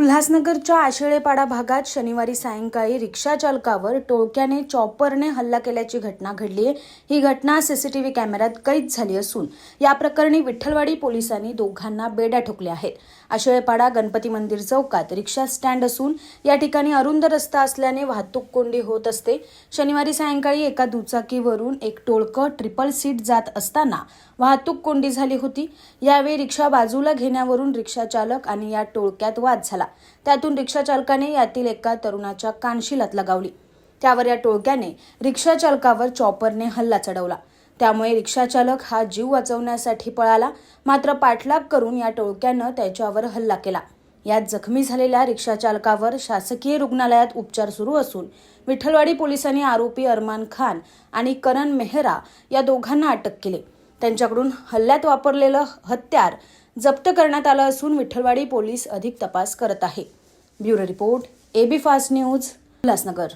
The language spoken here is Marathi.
उल्हासनगरच्या आशिळेपाडा भागात शनिवारी सायंकाळी रिक्षा चालकावर टोळक्याने चॉपरने हल्ला केल्याची घटना घडली आहे. ही घटना सीसीटीव्ही कॅमेऱ्यात कैद झाली असून या प्रकरणी विठ्ठलवाडी पोलिसांनी दोघांना बेड्या ठोकल्या आहेत. आशिळेपाडा गणपती मंदिर चौकात रिक्षा स्टँड असून या ठिकाणी अरुंद रस्ता असल्याने वाहतूक कोंडी होत असते. शनिवारी सायंकाळी एका दुचाकीवरून एक टोळकं ट्रिपल सीट जात असताना वाहतूक कोंडी झाली होती. यावेळी रिक्षा बाजूला घेण्यावरून रिक्षा चालक आणि या टोळक्यात वाद झाला. त्यातून रिक्षाचालकाने यातील एका तरुणाच्या कानशिलात लगावली. त्यावर या टोळक्याने रिक्षाचालकावर चॉपरने हल्ला चढवला. त्यामुळे रिक्षाचालक हा जीव वाचवण्यासाठी पळाला मात्र पाठलाग करून या टोळक्यानं त्याच्यावर हल्ला केला. यात जखमी झालेल्या रिक्षाचालकावर शासकीय रुग्णालयात उपचार सुरू असून विठ्ठलवाडी पोलिसांनी आरोपी अरमान खान आणि करण मेहरा या दोघांना अटक केली. त्यांच्याकडून हल्ल्यात वापरलेलं हत्यार जप्त करण्यात आलं असून विठ्ठलवाडी पोलीस अधिक तपास करत आहे. Bureau report AB fast news Ulhasnagar.